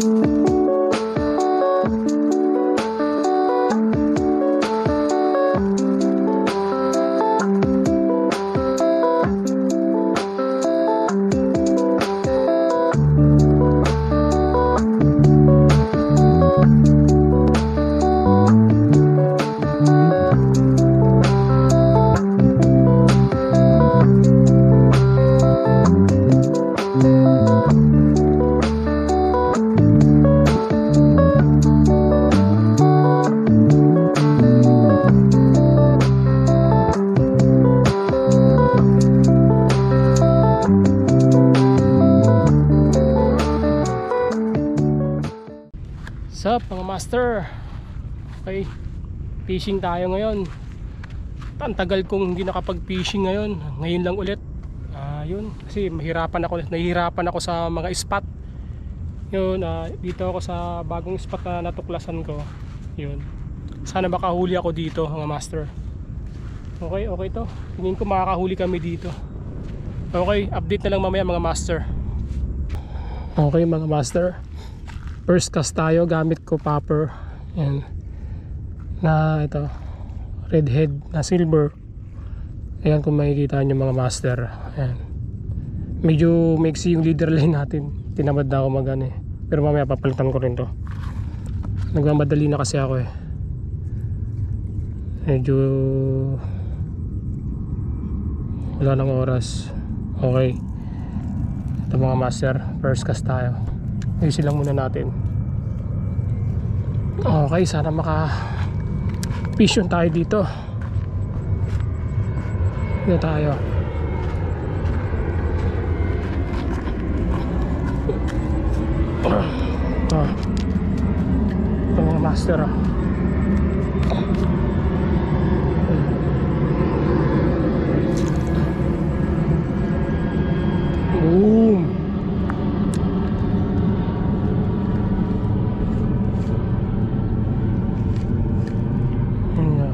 Música Fishing tayo ngayon. Ang kong hindi nakapag fishing ngayon. Ngayon lang ulit. Ah, yun. Kasi mahirapan ako Nahihirapan ako sa mga spot. Yun ah, Dito ako sa bagong spot na natuklasan ko. Yun. Sana makahuli ako dito mga master. Okay okay to. Tingin ko makakahuli kami dito. Okay update na lang mamaya mga master. Okay mga master. First cast tayo gamit ko popper yan na ito redhead na silver. Ayan kung makikita nyo mga master. Ayan. Medyo mixy yung leader line natin. Tinamad na ako mag ano eh. Pero mamaya papalitan ko rin to. Nagmamadali na kasi ako eh. Medyo wala nang oras. Okay. Ito mga master first cast tayo. Ayusin lang muna natin. Okay sana maka vision tayo dito dito tayo ah. ito mga master ah. boom Yun nga.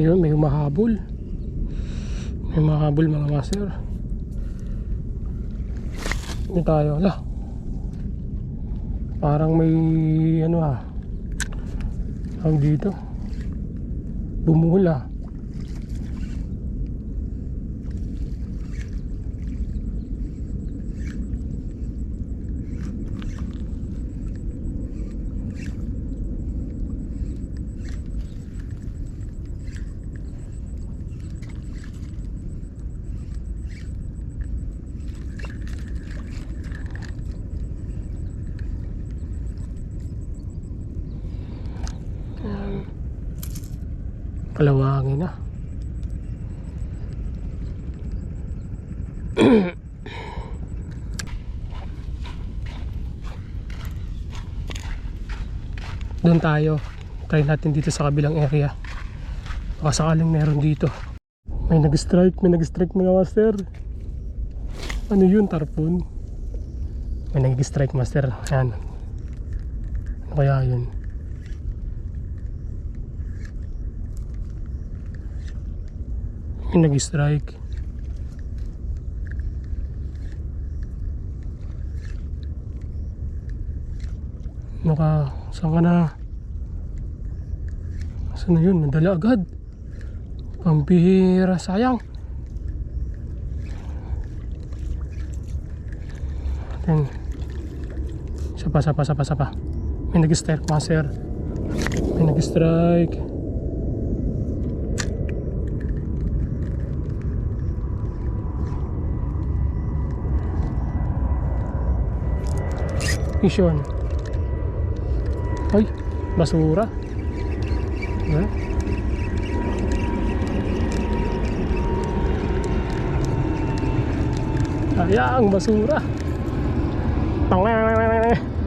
Yun, may humahabol. May mahabol mga master. Hindi tayo. Ala. Parang may ano ah. Ang dito. Bumuhol ah. Kalawangin na. Doon tayo. Try natin dito sa kabilang area. Baka sakaling meron dito. May nag-strike, may nag-strike mga master. Ano yun, tarpon? May nag-strike master. Ayan. Ano kaya yun? May nag-strike. Naka, saan ka na? Saan na yun? Nadala agad. Pambihira, sayang. Atin. Sapa, sapa, sapa, sapa. May nag-strike, master. May nag-strike. Mission. Ay, basura. Eh? Sayang, basura.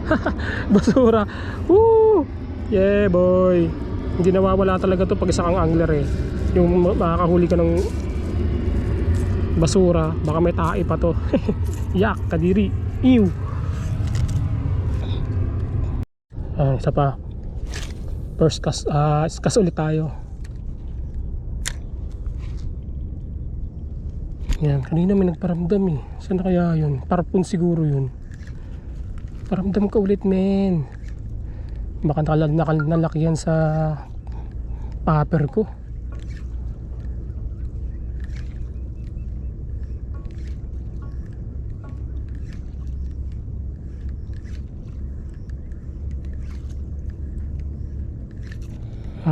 Basura. Woo! Yeah, boy. Hindi nawawala talaga to pag isa kang angler eh. Yung ma- makakahuli ka ng basura, baka may tae pa to. Yak, kadiri. Ew. Ah, isa pa. First cast, ah, cast ulit tayo. Yan, kanina may nagparamdam eh. Saan na kaya yun? Parpun siguro yun. Paramdam ka ulit, men. Baka nakal nakal nalaki yan sa paper ko.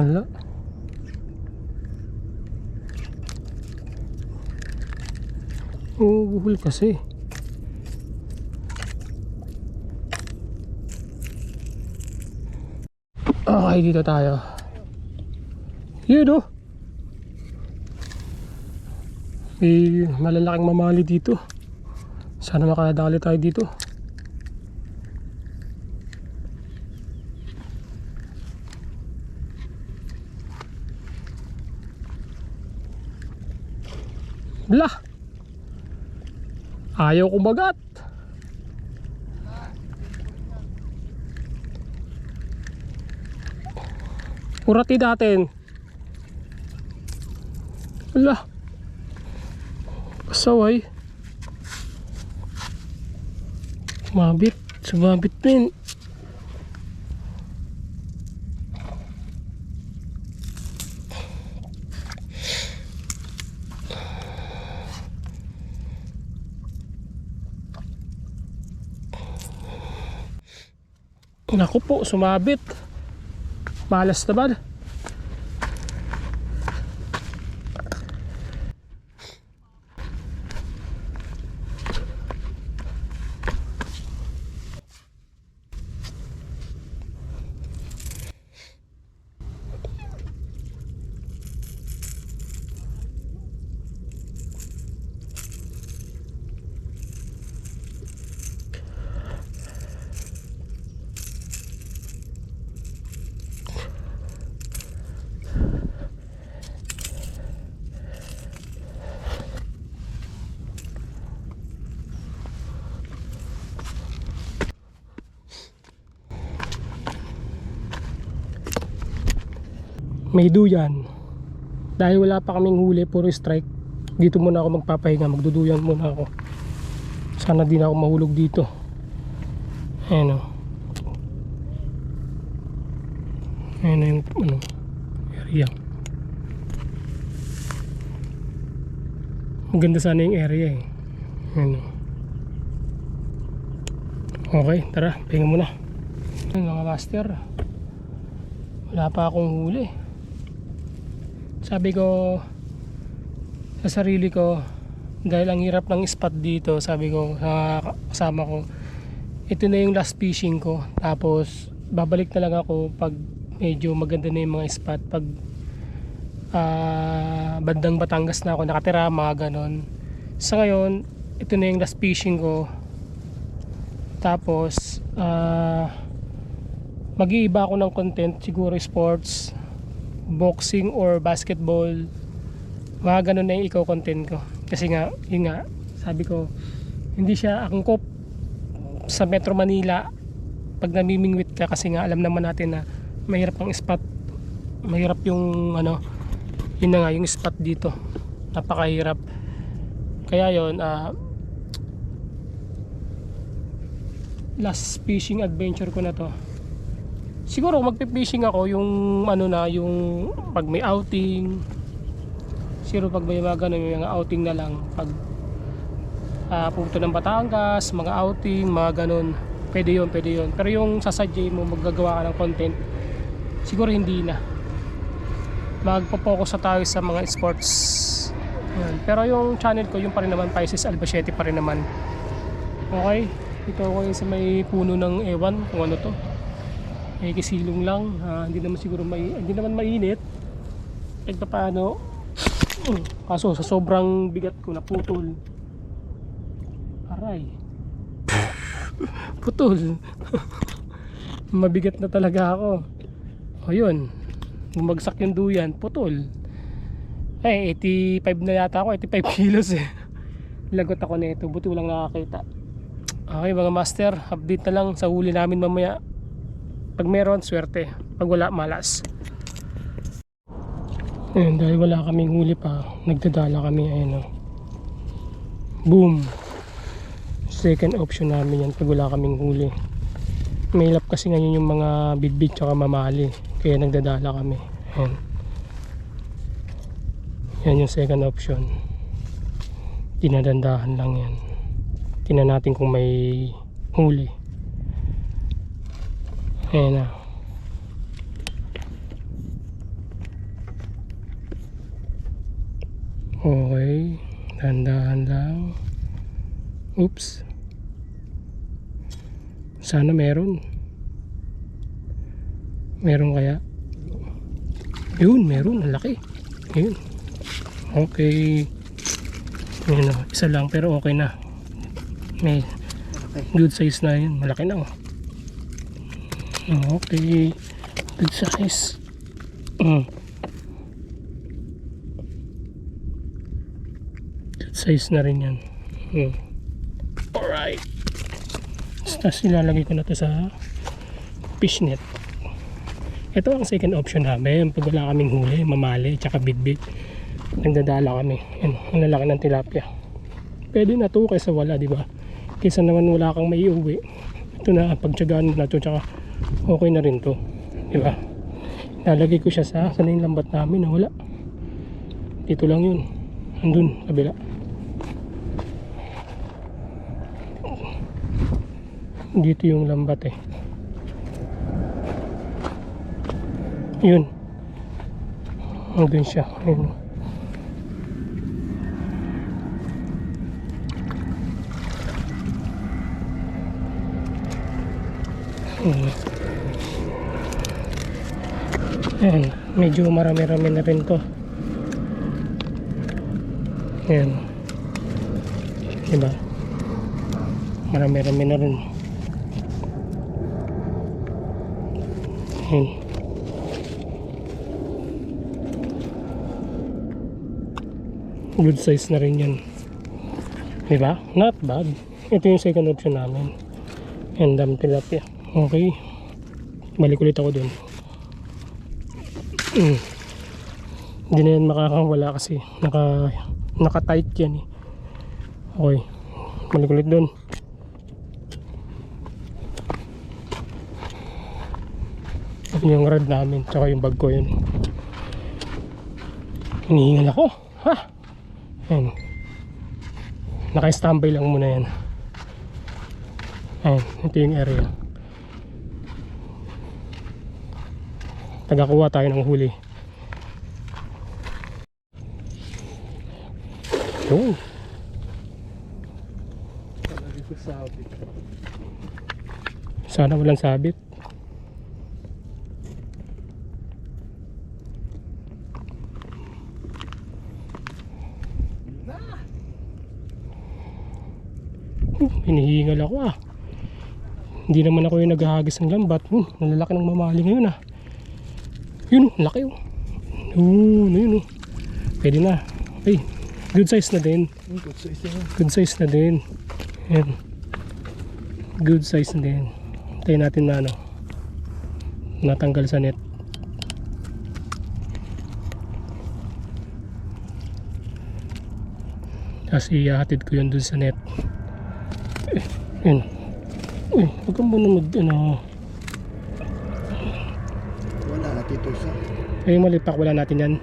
Hala. Uuhul kasi. Okay, dito tayo. Yun oh. May malalaking mamali dito. Sana makadali tayo dito. Ayaw kumagat. Kurati natin. Wala. Pasaway. Sumabit. Sumabit din. Naku po, sumabit. Malas naman. May duyan. Dahil wala pa kaming huli, puro strike. Dito muna ako magpapahinga, magduduyan muna ako. Sana di na ako mahulog dito. Ayan o. Ayan na yung ano, area. Maganda sana yung area eh. Ayan o. Okay, tara, pahinga muna. Ayan mga master. Wala pa akong huli sabi ko sa sarili ko dahil ang hirap ng spot dito sabi ko sa kasama ko ito na yung last fishing ko. Tapos babalik na lang ako pag medyo maganda na yung mga spot. Pag ah, bandang Batangas na ako nakatira mga ganon. Sa ngayon ito na yung last fishing ko. Tapos ah, mag-iiba ako ng content siguro sports boxing or basketball mga ganun na yung ikaw content ko. Kasi nga yun nga sabi ko hindi siya angkop sa Metro Manila pag namimingwit ka kasi nga alam naman natin na mahirap ang spot. Mahirap yung ano yun na nga yung spot dito. Napakahirap. Kaya yon ah last fishing adventure ko na to siguro magpe-fishing ako yung ano na yung pag may outing. Siguro pag may mga ganun may mga outing na lang. Pag uh, pupunta ng Batangas mga outing mga ganun. Pwede yun pwede yun. Pero yung sasadya mo maggagawa ka ng content siguro hindi na. Magpo-focus na tayo sa mga sports. Yan. pero yung channel ko yung pa rin naman Pisces Albacete pa rin naman. Okay? Ito ako yung sa may puno ng ewan kung ano to eh kisilong lang. Ah, hindi naman siguro may hindi naman mainit. Kahit pa paano kaso sa sobrang bigat ko naputol. Aray. Putol. Mabigat na talaga ako. O yun. Bumagsak yung duyan, putol. Eh, 85 na yata ako, 85 kilos eh. Lagot ako nito, buti walang nakakita. Okay mga master, update na lang sa huli namin mamaya. Pag meron, swerte. Pag wala, malas. Ayun, dahil wala kaming huli pa, nagdadala kami, ayun o. Boom! Second option namin yan pag wala kaming huli. Mahilap kasi ngayon yung mga bidbid tsaka mamali. Kaya nagdadala kami. Ayun. Yan yung second option. Dinadandahan lang yan. Tingnan natin kung may huli. Ayan na. Okay. Dahan-dahan lang. Oops. Sana meron. Meron kaya? Yun, meron. Ang laki. Yun. Okay. Yun. Isa lang pero okay na. May good size na yun. Malaki na oh. Okay. Good size. Mm. Good size na rin yan. Mm. Alright. Tapos ilalagay ko na to sa fishnet. Ito ang second option namin. Pag wala kaming huli, mamali, tsaka bit-bit. Nagdadala kami. Yan, ang lalaki ng tilapia. Pwede na to kaysa wala, di ba? Kaysa naman wala kang may iuwi. Ito na, pagtsagaan na to, tsaka okay na rin to. Di ba? Nalagay ko siya sa, sana yung lambat namin na wala. Dito lang yun. Andun, kabila. Dito yung lambat eh. Yun. Andun siya. Ayun. Hmm. Ayan, medyo marami-rami na rin to. Ayan. Diba? Marami-rami na rin. Ayan. Good size na rin yan. Diba? Not bad. Ito yung second option namin. And um, tilapia. Okay. Balik ulit ako dun. Mm. Hindi na yan makakawala kasi naka, naka-tight yan eh. Okay. Balik ulit dun. Yun yung rod namin. Tsaka yung bag ko yun. Hinihingal ako. Ha? Ayan. Naka-standby lang muna yan. Ayan. Ito yung area. Tagakuha tayo ng huli. Yun. Sana walang sabit. Hinihingal ako ah. Hindi naman ako yung naghahagis ng lambat. Uh, nalalaki ng mamali ngayon ah. Yun oh, laki oh. Oo, na yun oh. Pwede na. Ay, good size na din. Good size yan. Good size na din. Yan. Good size na din. Tayo natin na ano. Natanggal sa net. Tapos ihahatid ko yun dun sa net. Eh, yun. Uy, huwag kang muna mag ano. Sa. Eh, maliit wala natin yan.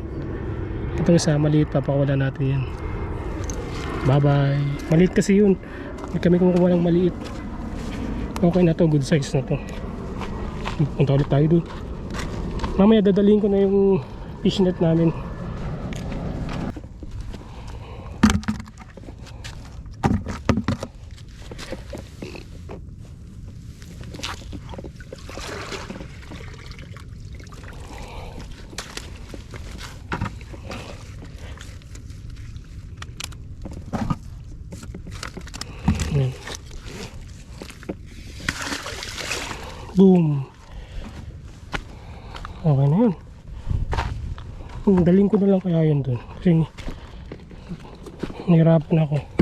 Itong isa, maliit pa wala natin yan. Bye-bye. Maliit kasi yun. Hindi kami kumukuha ng maliit. Okay na to, good size na to. Punta ulit tayo doon. Mamaya dadalhin ko na yung fishnet namin. Boom. Okay na yun. Daling ko na lang kaya yun dun. Kasi nahirapan ako.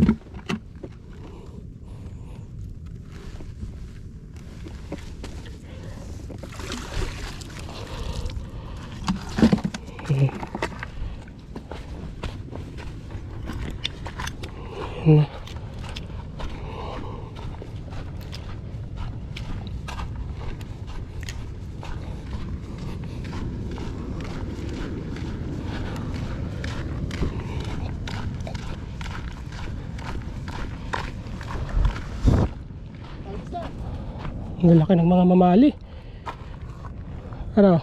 Ang lalaki ng mga mamali. Ano?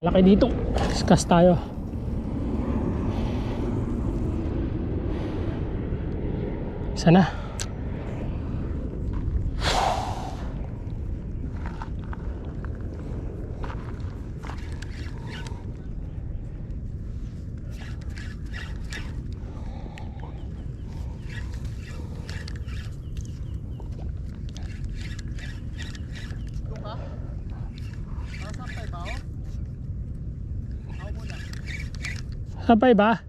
Laki dito. Discuss tayo. Sana. Sabay ba?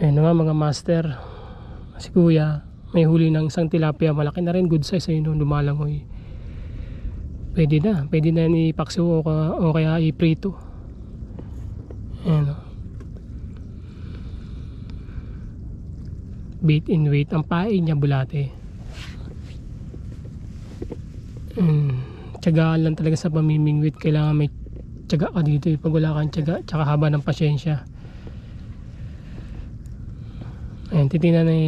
Ayun na nga mga master. Si kuya, may huli ng isang tilapia. Malaki na rin, good size ayun lumalangoy. Pwede na, pwede na ni Paxo o, o kaya iprito. Ayan o. Bait in weight. Ang pain niya bulate. Mm, tiyagaan lang talaga sa pamimingwit. Kailangan may tiyaga ka dito. eh. Pag wala kang tiyaga, tsaka haba ng pasyensya. Ayan, titingnan ni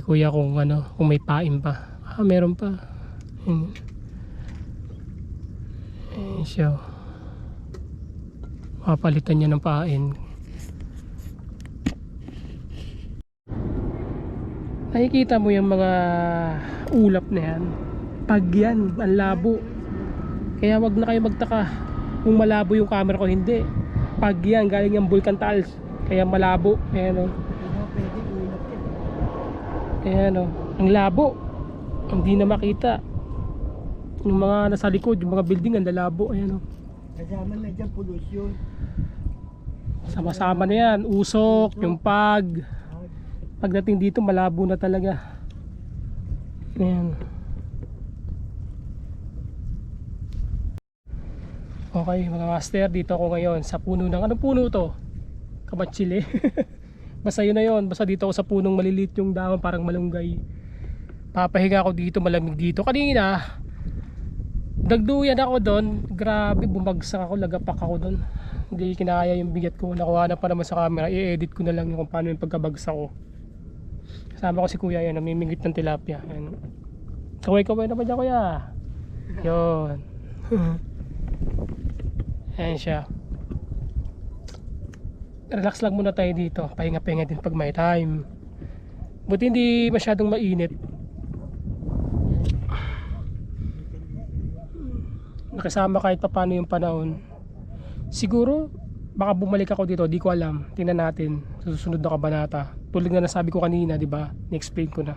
kuya kung ano, kung may pain pa. Ah, meron pa. Ayan. Ayan siya. Papalitan niya ng pain. Nakikita mo yung mga ulap na yan. Pag yan, ang labo. Kaya wag na kayo magtaka kung malabo yung camera ko. Hindi. Pag yan, galing yung Vulcan Tiles. Kaya malabo. Ayan o. Ayan o. Ang labo. Hindi na makita. Yung mga nasa likod, yung mga building, ang lalabo. Ayan o. Kasama na dyan pollution. Sama-sama na yan. Usok, yung pag. Pagdating dito, malabo na talaga. Ayan. Okay, mga master, dito ako ngayon sa puno ng, anong puno to? Kamatsili. Basta yun na yun. Basta dito ako sa punong maliliit yung dahon, parang malunggay. Papahinga ako dito, malamig dito. Kanina, nagduyan ako doon. Grabe, bumagsak ako, lagapak ako doon. Hindi kinaya yung bigat ko. Nakuha na pa naman sa camera. I-edit ko na lang yung kung paano yung pagkabagsak ko. Kasama ko si kuya yan, namimingit ng tilapia. Yan. Kaway-kaway naman dyan kuya. Yun. Ayan siya. Relax lang muna tayo dito. Pahinga-pahinga din pag may time. Buti hindi masyadong mainit. Nakasama kahit pa paano yung panahon. Siguro, baka bumalik ako dito, di ko alam. Tingnan natin susunod na kabanata. Tulad na nasabi ko kanina, di ba? Ni-explain ko na.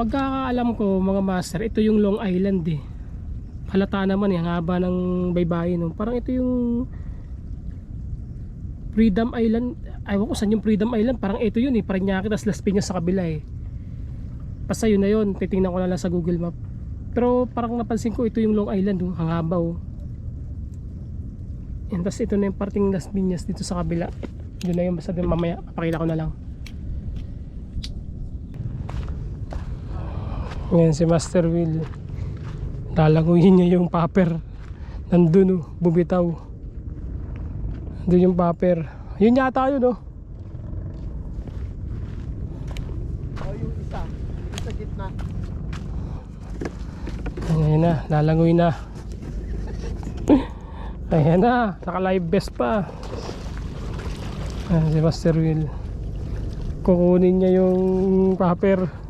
Pagkakaalam ko mga master, ito yung Long Island eh. Halata naman eh, ang haba ng baybayin. No? Parang ito yung Freedom Island. Ayaw ko saan yung Freedom Island. Parang ito yun eh. Parañaque, tas Las Piñas sa kabila eh. Basta yun na yun. Titingnan ko na lang sa Google Map. Pero parang napansin ko ito yung Long Island. Oh. Ang haba oh. Yan, tas ito na yung parting Las Piñas dito sa kabila. Yun na yun. Basta mamaya. Papakita ko na lang. Ngayon si Master Will. Lalanguyin niya yung paper. Nandun oh, bumitaw. Nandun yung paper. Yun yata yun oh. O yung isa, yung sa gitna. Ayan na, lalangoy na. Ayan na, naka live best pa. Ayan si Master Will. Kukunin niya yung paper.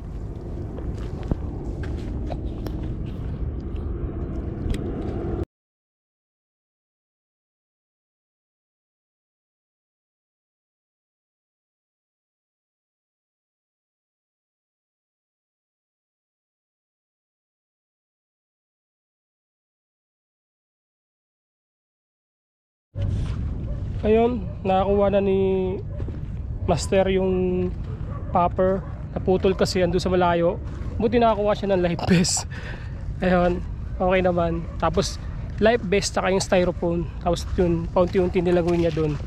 Ayun, nakakuha na ni Master yung popper. Naputol kasi ando sa malayo. Buti nakakuha siya ng life vest. Ayun, okay naman. Tapos life vest saka yung styrofoam. Tapos yun, paunti-unti nilagoy niya doon.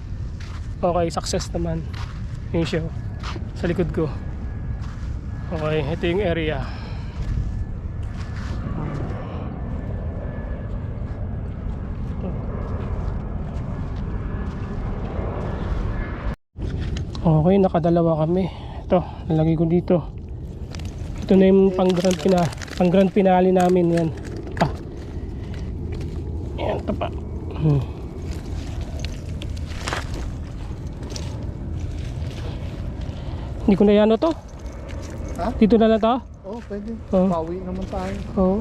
Okay, success naman. Yun siya. Sa likod ko. Okay, ito yung area. Okay, nakadalawa kami. Ito, nalagay ko dito. Ito na yung pang grand pina, pang grand finale namin yan. Ah. Yan, ito pa. Hmm. Hindi ko na yan to. Ha? Dito na lang to. Oh, pwede. Oh. Pauwi naman tayo. Oo.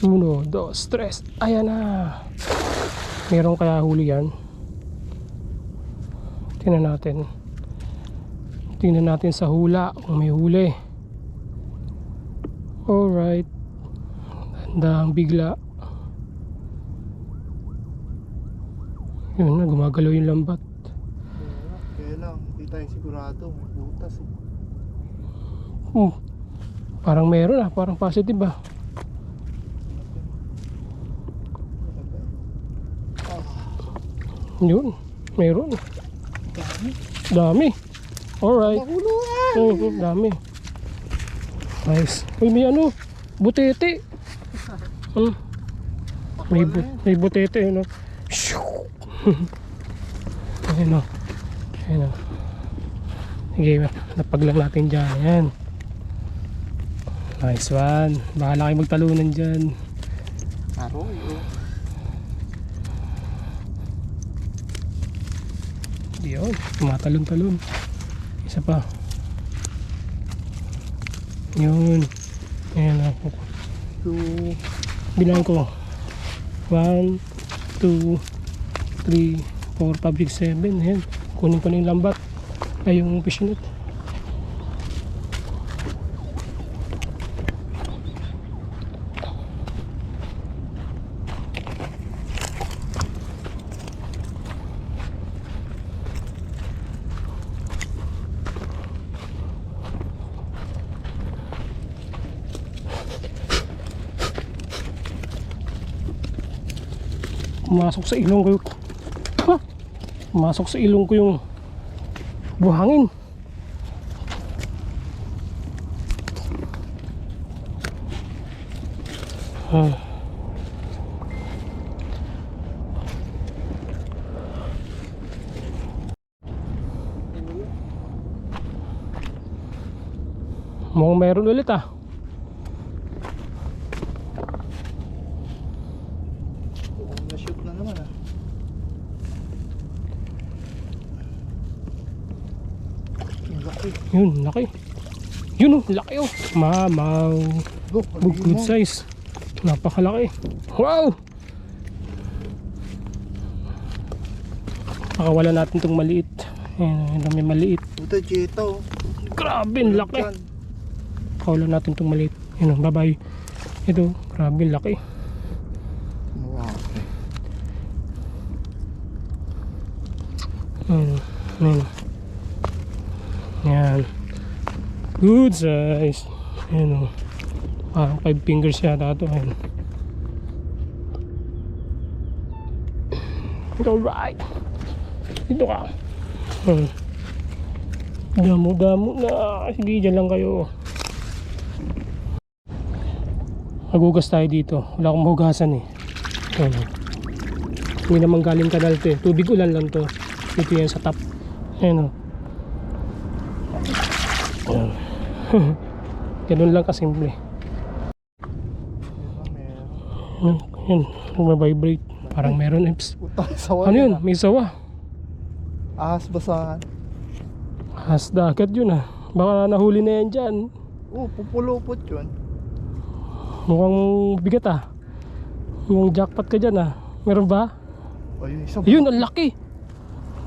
Uno, dos, tres. Ayan na. Meron kaya huli yan? Tingnan natin. Tingnan natin sa hula kung may huli. Alright. Handang bigla. Yun na, gumagalaw yung lambat. Kaya, lang, hindi tayo sigurado. May butas eh. Hmm. Parang meron ah, parang positive ah. Yun, meron. Dami. Dami. Alright. Mahuluan! Oo, dami. Nice. Uy, may ano, butete. Hmm. May, bu may butete, ano. Shoo! Ayun o. Ayun o. Sige, napaglang natin dyan. Ayan. Nice one. Bahala kayo magtalunan dyan. Aroy, Yun, tumatalon-talon. Isa pa. Yun. Ayan ako. Two. Bilang ko. 1, 2, 3, 4, 5, 6, 7. Ayan. Kunin ko na yung lambat. Ay, yung fishnet. Pumasok sa ilong ko yung... Ha? Pumasok sa ilong ko yung buhangin. Ah. Mukhang meron ulit ah. Mukhang na-shoot na naman ah. Ang laki. Yun, laki. Yun oh, laki oh. Mamaw. Go, Good, good size. Napakalaki. Wow! Pakawala natin itong maliit. Ayan, may maliit. Puta, Jetta oh. Grabe, ang laki. Dyan. Pakawala natin itong maliit. Ayan, oh, bye-bye. Ito, grabe, laki. Wow. Ayan. Ayan. Good size. Ayan o. Parang 5 fingers yata ito. Ayan. Alright. Dito ka. Hmm. Damo-damo na. Sige, dyan lang kayo. Magugas tayo dito. Wala akong mahugasan eh. Ayan. o. Hindi naman galing kanal to eh. Tubig ulan lang to. Dito yan sa top. Ayan o. Ayan. Ganun lang kasimple. Yun, yun, vibrate Parang meron sawa Ano yun? ah. May sawa. Ahas basahan. Has dagat yun ah. Baka nahuli na yan dyan. Oh, pupulupot yun. Mukhang bigat ah. Yung jackpot ka dyan ah. Meron ba? Ayun, isa Ayun, ang laki.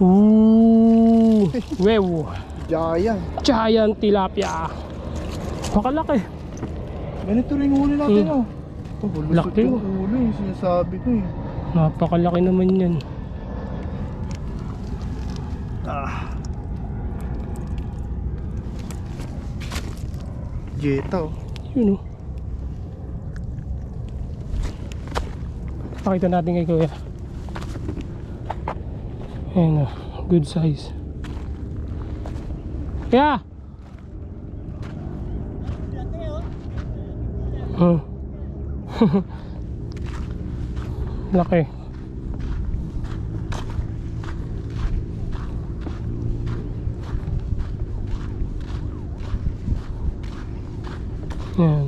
Ooh. Wow. Giant. Giant tilapia. Makalaki. Ganito rin huli natin Hmm. oh. Oh, lusot Laki, yung oh. ulo yung sinasabi ko eh. Napakalaki naman yan. Ah. Jetta oh. Yun oh. Pakita natin kay Kuya. Ayan oh. Good size. Kaya! Hmm. Laki. Yan.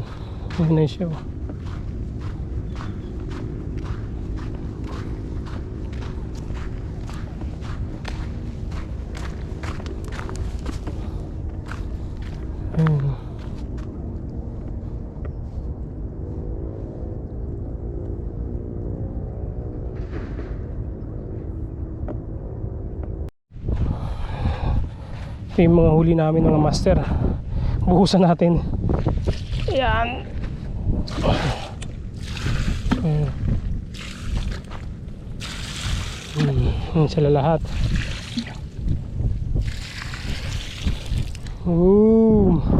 Yan na siya. oh. Ayan. Ito yung mga huli namin mga master. Buhusan natin. Ayan. Ayan. Hmm, yun sila lahat. Boom.